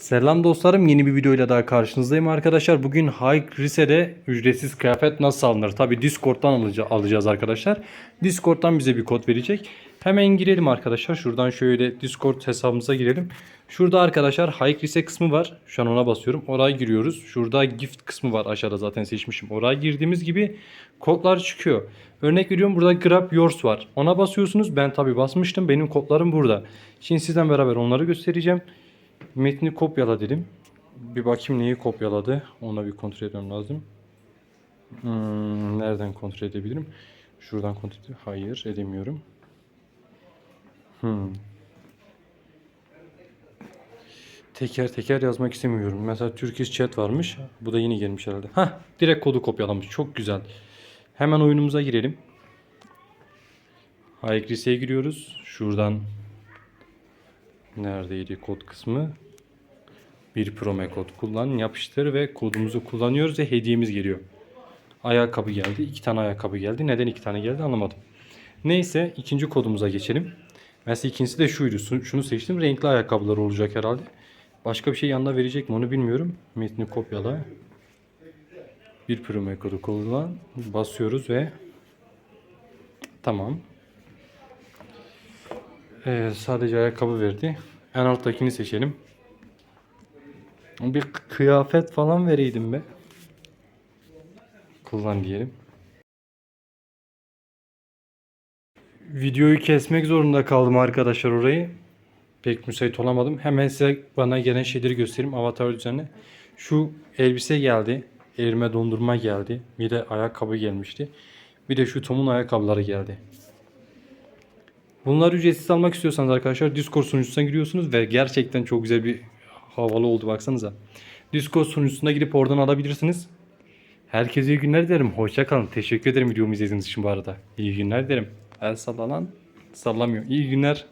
Selam dostlarım yeni bir videoyla daha karşınızdayım arkadaşlar. Bugün High Rise'de ücretsiz kıyafet nasıl alınır? Tabi Discord'dan alacağız arkadaşlar. Discord'dan bize bir kod verecek. Hemen girelim arkadaşlar. Şuradan şöyle Discord hesabımıza girelim. Şurada arkadaşlar High Rise kısmı var. Şu an ona basıyorum. Oraya giriyoruz. Şurada gift kısmı var. Aşağıda zaten seçmişim. Oraya girdiğimiz gibi kodlar çıkıyor. Örnek veriyorum burada Grab Yours var. Ona basıyorsunuz. Ben tabi basmıştım. Benim kodlarım burada. Şimdi sizden beraber onları göstereceğim. Metni kopyala dedim. Bir bakayım neyi kopyaladı. Ona bir kontrol etmem lazım. Hmm, nereden kontrol edebilirim? Şuradan kontrol edebilirim. Hayır edemiyorum. Hmm. Teker teker yazmak istemiyorum. Mesela Turkish chat varmış. Bu da yeni gelmiş herhalde. Hah direkt kodu kopyalamış. Çok güzel. Hemen oyunumuza girelim. Haykrise'ye giriyoruz. Şuradan Neredeydi kod kısmı? Bir prome kod kullan, yapıştır ve kodumuzu kullanıyoruz ve hediyemiz geliyor. Ayakkabı geldi. iki tane ayakkabı geldi. Neden iki tane geldi anlamadım. Neyse ikinci kodumuza geçelim. Mesela ikincisi de şuydu. Şunu seçtim. Renkli ayakkabılar olacak herhalde. Başka bir şey yanında verecek mi onu bilmiyorum. Metni kopyala. Bir prome kodu kullan. Basıyoruz ve tamam. Ee, sadece ayakkabı verdi. En alttakini seçelim. Bir kıyafet falan vereydim be. Kullan diyelim. Videoyu kesmek zorunda kaldım arkadaşlar orayı. Pek müsait olamadım. Hemen size bana gelen şeyleri göstereyim avatar üzerine. Şu elbise geldi. Elime dondurma geldi. Bir de ayakkabı gelmişti. Bir de şu Tom'un ayakkabıları geldi. Bunları ücretsiz almak istiyorsanız arkadaşlar Discord sunucusuna giriyorsunuz ve gerçekten çok güzel bir havalı oldu baksanıza. Discord sunucusuna girip oradan alabilirsiniz. Herkese iyi günler dilerim. Hoşça kalın. Teşekkür ederim videomu izlediğiniz için bu arada. İyi günler dilerim. El sallanan sallamıyor. İyi günler.